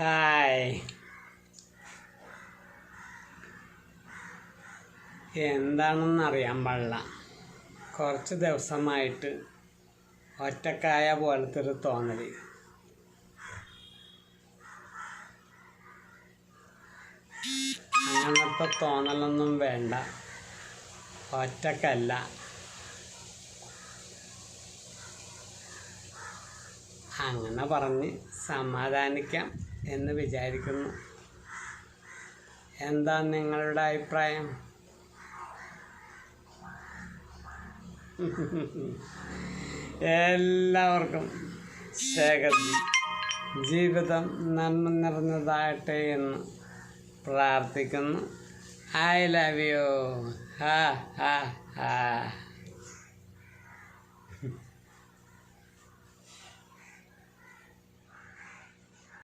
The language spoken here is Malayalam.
ഹായ് എന്താണെന്ന് അറിയാൻ പാടില്ല. കുറച്ച് ദിവസമായിട്ട് ഒറ്റക്കായ പോലത്തെ ഒരു തോന്നൽ അങ്ങനത്തെ തോന്നലൊന്നും വേണ്ട. ഒറ്റക്കല്ല. അങ്ങനെ പറഞ്ഞ് സമാധാനിക്കാം. എന്ന് വിചാരിക്കുന്നു. എന്താ നിങ്ങളുടെ അഭിപ്രായം? എല്ലാവർക്കും ശേഖർജി ജീവിതം നന്മ നിറഞ്ഞതാകട്ടെ എന്ന് പ്രാർത്ഥിക്കുന്നു. ഐ ലവ് യു ഹാ ഹാ ഹാ